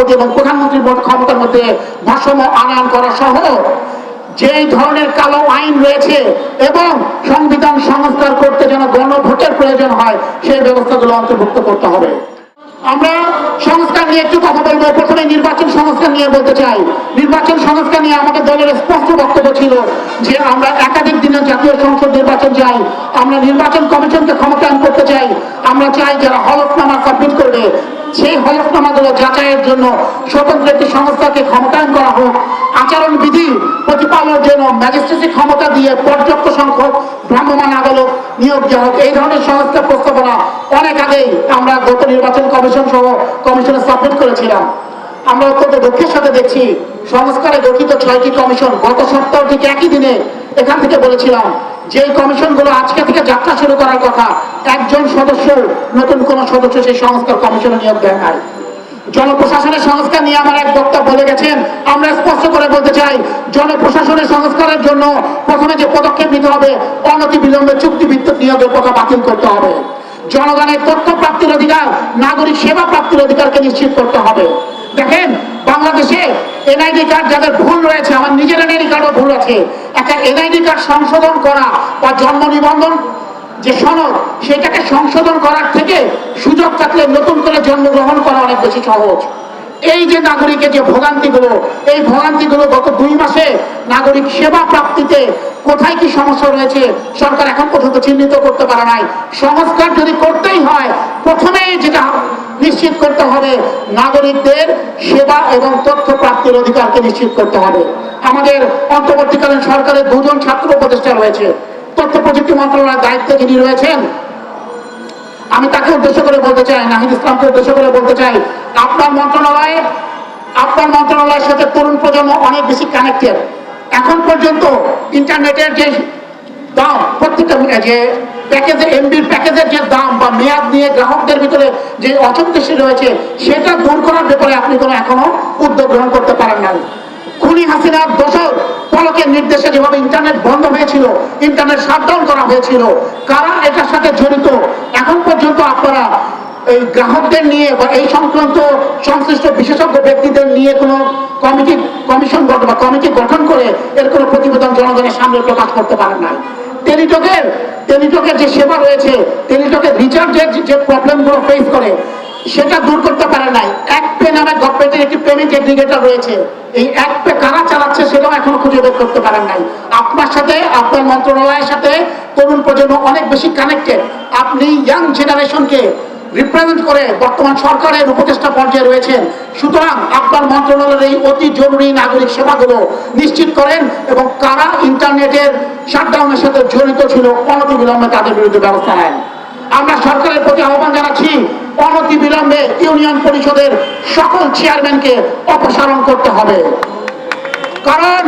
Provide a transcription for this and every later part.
রাষ্ট্রপতি এবং প্রধানমন্ত্রীর ক্ষমতার মধ্যে ভারসাম্য আনয়ন করা সহ যেই ধরনের কালো আইন রয়েছে এবং সংবিধান সংস্কার করতে যেন গণভোটের প্রয়োজন হয়, সেই ব্যবস্থাগুলো অন্তর্ভুক্ত করতে হবে। আমরা সংস্কার নিয়ে একটু কথা বলব। প্রথমে নির্বাচন সংস্কার নিয়ে বলতে চাই। নির্বাচন সংস্কার নিয়ে আমাদের দলের স্পষ্ট বক্তব্য ছিল যে আমরা একাধিক দিনের জাতীয় সংসদ নির্বাচন চাই। আমরা নির্বাচন কমিশনকে ক্ষমতায়ন করতে চাই। আমরা চাই যারা হলফনামা সাবমিট করবে, সেই হলফনামাগুলো যাচাইয়ের জন্য স্বতন্ত্র একটি সংস্থাকে ক্ষমতায়ন করা হোক আচরণ বিধি প্রতিপালনের জন্য ম্যাজিস্ট্রেসি ক্ষমতা দিয়ে পর্যাপ্ত সংখ্যক ভ্রাম্যমাণ আদালত নিয়োগ দেওয়া হোক। এই ধরনের সংস্কার প্রস্তাবনা অনেক আগেই আমরা গত নির্বাচন কমিশন সহ কমিশনে সাবমিট করেছিলাম। আমরা অত্যন্ত দুঃখের সাথে দেখছি সংস্কারে গঠিত ছয়টি কমিশন গত সপ্তাহ ঠিক একই দিনে এখান থেকে বলেছিলাম যে কমিশনগুলো আজকে থেকে যাত্রা শুরু করার কথা, একজন সদস্য, নতুন কোন সদস্য সেই সংস্কার কমিশনে নিয়োগ দেয় নাই। নিয়ে আমার এক বক্তা বলে গেছেন। আমরা স্পষ্ট করে বলতে চাই, জনপ্রশাসনের সংস্কারের জন্য প্রথমে যে পদক্ষেপ নিতে হবে অনতি বিলম্বে চুক্তিভিত্তিক নিয়োগের কথা বাতিল করতে হবে। জনগণের তথ্য প্রাপ্তির অধিকার, নাগরিক সেবা প্রাপ্তির অধিকারকে নিশ্চিত করতে হবে। দেখেন, বাংলাদেশে এনআইডি কার্ড যাদের ভুল রয়েছে, আমার নিজের এনআইডি কার্ডও ভুল আছে। একটা এনআইডি কার্ড সংশোধন করা বা জন্ম নিবন্ধন যে সনদ, সেটাকে সংশোধন করার থেকে সুযোগ থাকলে নতুন করে জন্মগ্রহণ করা অনেক বেশি সহজ। এই যে নাগরিকের যে ভোগান্তিগুলো, এই ভোগান্তিগুলো গত দুই মাসে নাগরিক সেবা প্রাপ্তিতে কোথায় কি সমস্যা রয়েছে, সরকার এখন পর্যন্ত চিহ্নিত করতে পারে নাই। সংস্কার যদি করতেই হয়, প্রথমেই যেটা নিশ্চিত করতে হবে, নাগরিকদের সেবা এবং তথ্য প্রাপ্তির অধিকারকে নিশ্চিত করতে হবে। আমাদের অন্তর্বর্তীকালীন সরকারের দুজন ছাত্র উপদেষ্টা রয়েছে। তথ্য প্রযুক্তি মন্ত্রণালয়ের দায়িত্বে যিনি রয়েছেন, আমি তাকে উদ্দেশ্য করে বলতে চাই, নাহিদ ইসলামকে উদ্দেশ্য করে বলতে চাই আপনার মন্ত্রণালয়ে, আপনার মন্ত্রণালয়ের সাথে তরুণ প্রজন্ম অনেক বেশি কানেক্টেড এখন পর্যন্ত ইন্টারনেটের যে দাম, প্রত্যেকটা যে প্যাকেজের এমবির প্যাকেজের যে দাম বা মেয়াদ নিয়ে গ্রাহকদের ভিতরে যে অসন্তুষ্টি রয়েছে, সেটা দূর করার ব্যাপারে আপনি কোনো এখনও উদ্যোগ গ্রহণ করতে পারেন নাই। খুনি হাসিনার দোষর পলকের নির্দেশে যেভাবে ইন্টারনেট বন্ধ হয়েছিল ইন্টারনেট শাটডাউন করা হয়েছিল, কারা এটার সাথে জড়িত? এখন পর্যন্ত আপনারা এই গ্রাহকদের নিয়ে বা এই সংক্রান্ত সংশ্লিষ্ট বিশেষজ্ঞ ব্যক্তিদের নিয়ে কোনো কমিটি, কমিশন গঠন বা কমিটি গঠন করে এর কোনো প্রতিবেদন জনগণের সামনে প্রকাশ করতে পারেন নাই। টেলিটকের টেলিটকের যে সেবা রয়েছে, টেলিটকের রিচার্জের যে প্রবলেমগুলো ফেস করে, সেটা দূর করতে পারে নাই। এক পে নামে গভর্নমেন্টের একটি পেমেন্ট এগ্রিগেটর রয়েছে। এই এক পে কারা চালাচ্ছে সেটাও এখনও খুঁজে বের করতে পারেন নাই। আপনার সাথে, আপনার মন্ত্রণালয়ের সাথে তরুণ প্রজন্ম অনেক বেশি কানেক্টেড আপনি ইয়াং জেনারেশনকে রিপ্রেজেন্ট করে বর্তমান সরকারের উপদেষ্টা পর্যায়ে রয়েছেন। সুতরাং আপনার মন্ত্রণালয়ের এই অতি জরুরি নাগরিক সেবাগুলো নিশ্চিত করেন এবং কারা ইন্টারনেটের শাটডাউনের সাথে জড়িত ছিল, অনতি বিলম্বে তাদের বিরুদ্ধে ব্যবস্থা নেন। আমরা সরকারের প্রতি আহ্বান জানাচ্ছি, অনতি বিলম্বে ইউনিয়ন পরিষদের সকল চেয়ারম্যানকে অপসারণ করতে হবে। কারণ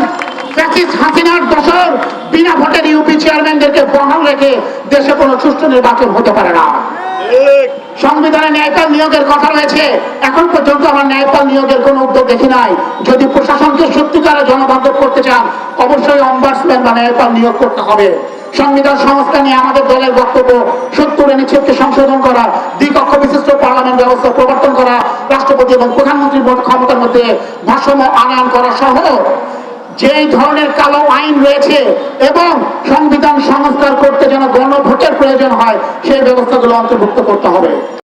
হাসিনার দশর বিনা ভোটের ইউপি চেয়ারম্যানদেরকে বহাল রেখে দেশে কোনো সুষ্ঠু নির্বাচন হতে পারে না। সংবিধানে ন্যায়পাল নিয়োগের কথা রয়েছে। এখন পর্যন্ত আমরা ন্যায়পাল নিয়োগের কোনো উদ্যোগ দেখি নাই। যদি প্রশাসনকে সত্যিকারে জনবান্ধব করতে চান, অবশ্যই অম্বার্সম্যান বা ন্যায়পাল নিয়োগ করতে হবে। সংবিধান সংস্থা নিয়ে আমাদের দলের বক্তব্য, সত্তর অনুচ্ছেদকে সংশোধন করা দ্বিকক্ষ বিশিষ্ট পার্লামেন্ট ব্যবস্থা প্রবর্তন করা, রাষ্ট্রপতি এবং প্রধানমন্ত্রীর ক্ষমতার মধ্যে ভারসাম্য আনয়ন করা সহ যেই ধরনের কালো আইন রয়েছে এবং সংবিধান সংস্কার করতে যেন গণভোটের প্রয়োজন হয়, সেই ব্যবস্থাগুলো অন্তর্ভুক্ত করতে হবে।